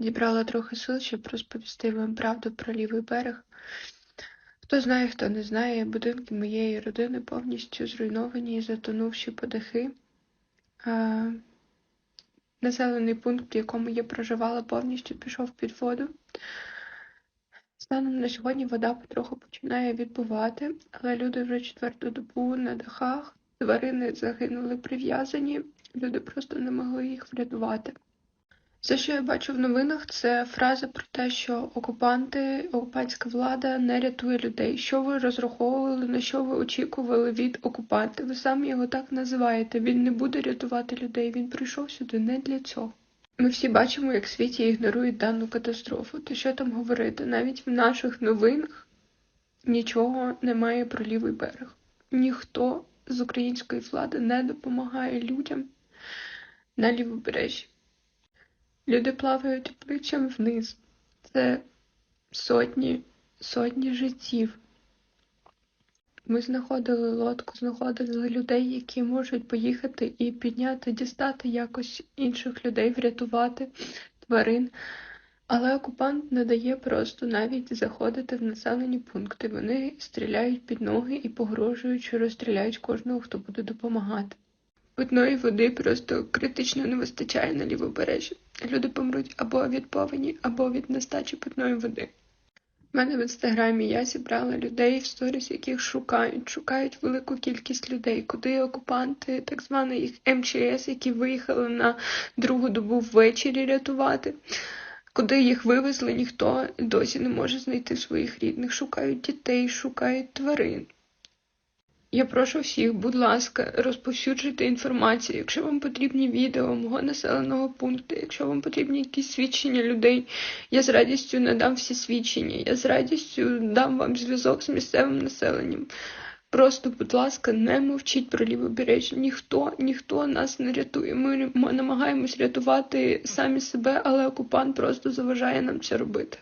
Зібрала трохи сил, щоб розповісти вам правду про лівий берег. Хто знає, хто не знає, будинки моєї родини повністю зруйновані і затонувші по дахи. А, населений пункт, в якому я проживала, повністю пішов під воду. Станом на сьогодні вода потроху починає відбувати, але люди вже четверту добу на дахах, тварини загинули прив'язані, люди просто не могли їх врятувати. Все, що я бачу в новинах, це фраза про те, що окупанти, окупантська влада не рятує людей. Що ви розраховували, на що ви очікували від окупанта? Ви самі його так називаєте. Він не буде рятувати людей. Він прийшов сюди не для цього. Ми всі бачимо, як світі ігнорують дану катастрофу. То що там говорити? Навіть в наших новинах нічого немає про лівий берег. Ніхто з української влади не допомагає людям на лівобережжі. Люди плавають обличчям вниз. Це сотні, сотні життів. Ми знаходили лодку, знаходили людей, які можуть поїхати і підняти, дістати якось інших людей, врятувати тварин. Але окупант не дає просто навіть заходити в населені пункти. Вони стріляють під ноги і погрожують, що розстріляють кожного, хто буде допомагати. Питної води просто критично не вистачає на лівобережжі. Люди помруть або від повені, або від нестачі питної води. У мене в інстаграмі я зібрала людей в сторіс, яких шукають, шукають велику кількість людей, куди окупанти, так званий їх МЧС, які виїхали на другу добу ввечері рятувати. Куди їх вивезли, ніхто досі не може знайти своїх рідних. Шукають дітей, шукають тварин. Я прошу всіх, будь ласка, розповсюджуйте інформацію. Якщо вам потрібні відео мого населеного пункту, якщо вам потрібні якісь свідчення людей, я з радістю надам всі свідчення. Я з радістю дам вам зв'язок з місцевим населенням. Просто, будь ласка, не мовчіть про лівобережжя. Ніхто, ніхто нас не рятує. Ми намагаємось рятувати самі себе, але окупант просто заважає нам це робити.